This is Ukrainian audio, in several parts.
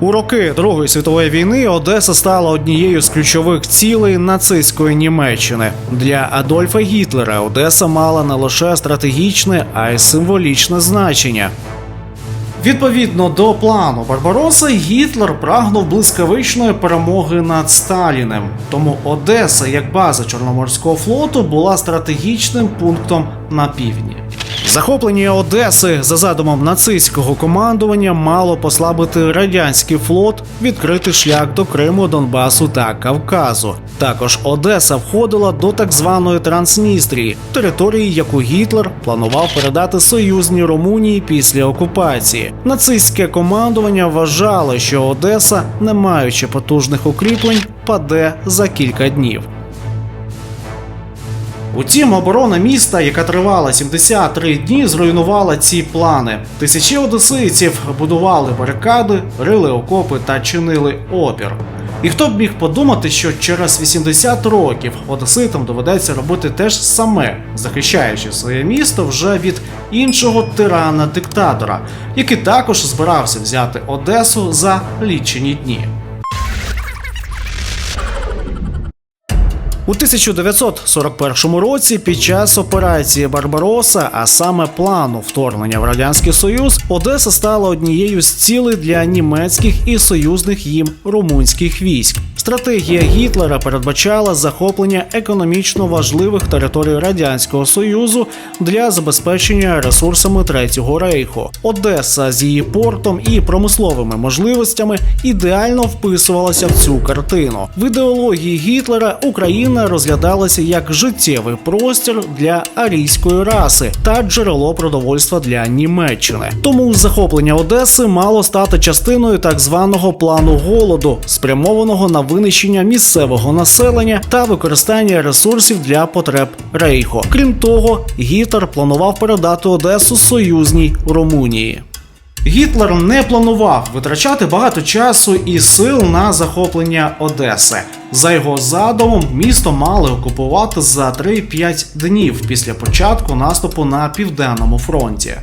У роки Другої світової війни Одеса стала однією з ключових цілей нацистської Німеччини. Для Адольфа Гітлера Одеса мала не лише стратегічне, а й символічне значення. Відповідно до плану Барбароса, Гітлер прагнув блискавичної перемоги над Сталіним. Тому Одеса, як база Чорноморського флоту, була стратегічним пунктом на півдні. Захоплення Одеси за задумом нацистського командування мало послабити радянський флот, відкрити шлях до Криму, Донбасу та Кавказу. Також Одеса входила до так званої Трансністрії, території, яку Гітлер планував передати союзній Румунії після окупації. Нацистське командування вважало, що Одеса, не маючи потужних укріплень, паде за кілька днів. Утім, оборона міста, яка тривала 73 дні, зруйнувала ці плани. Тисячі одесийців будували барикади, рили окопи та чинили опір. І хто б міг подумати, що через 80 років одеситам доведеться робити те ж саме, захищаючи своє місто вже від іншого тирана-диктатора, який також збирався взяти Одесу за лічені дні. У 1941 році під час операції Барбароса, а саме плану вторгнення в радянський союз, Одеса стала однією з цілей для німецьких і союзних їм румунських військ. Стратегія Гітлера передбачала захоплення економічно важливих територій радянського союзу для забезпечення ресурсами третього рейху. Одеса з її портом і промисловими можливостями ідеально вписувалася в цю картину. В ідеології Гітлера Україна розглядалася як життєвий простір для арійської раси та джерело продовольства для Німеччини. Тому захоплення Одеси мало стати частиною так званого плану голоду, спрямованого на винищення місцевого населення та використання ресурсів для потреб Рейху. Крім того, Гітлер планував передати Одесу союзній Румунії. Гітлер не планував витрачати багато часу і сил на захоплення Одеси. За його задумом, місто мали окупувати за 3-5 днів після початку наступу на південному фронті.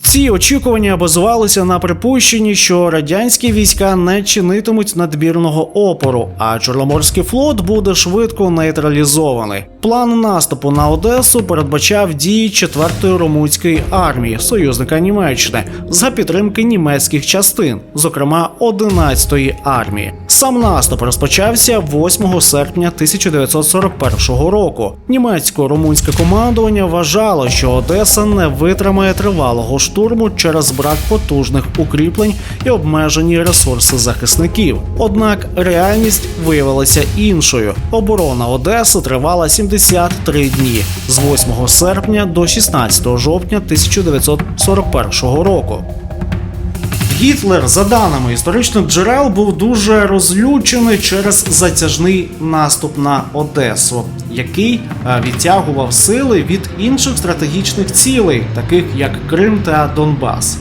Ці очікування базувалися на припущенні, що радянські війська не чинитимуть надмірного опору, а Чорноморський флот буде швидко нейтралізований. План наступу на Одесу передбачав дії 4-ї румунської армії союзника Німеччини за підтримки німецьких частин, зокрема 11-ї армії. Сам наступ розпочався 8 серпня 1941 року. Німецько-румунське командування вважало, що Одеса не витримає тривалого штурму через брак потужних укріплень і обмежені ресурси захисників. Однак реальність виявилася іншою. Оборона Одеси тривала 73 дні з 8 серпня до 16 жовтня 1941 року. Гітлер, за даними історичних джерел, був дуже розлючений через затяжний наступ на Одесу, який е, відтягував сили від інших стратегічних цілей, таких як Крим та Донбас.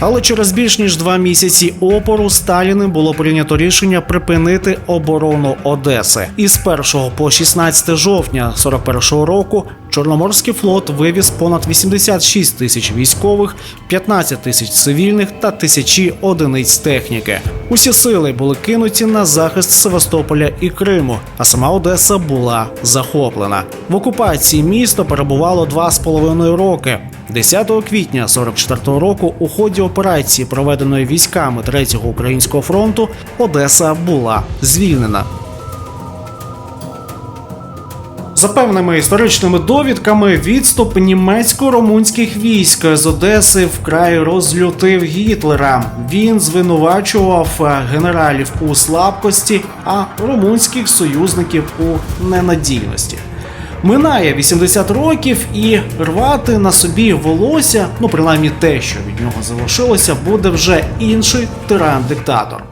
Але через більш ніж два місяці опору Сталіним було прийнято рішення припинити оборону Одеси. І з 1 по 16 жовтня 41 року Чорноморський флот вивіз понад 86 тисяч військових, 15 тисяч цивільних та тисячі одиниць техніки. Усі сили були кинуті на захист Севастополя і Криму, а сама Одеса була захоплена. В окупації місто перебувало два з половиною роки. 10 квітня 44-го року у ході операції, проведеної військами 3-го українського фронту, Одеса була звільнена. За певними історичними довідками, відступ німецько-румунських військ з Одеси вкрай розлютив Гітлера. Він звинувачував е, генералів у слабкості, а румунських союзників у ненадійності. Минає 80 років і рвати на собі волосся, ну принаймні те, що від нього залишилося, буде вже інший тиран-диктатор.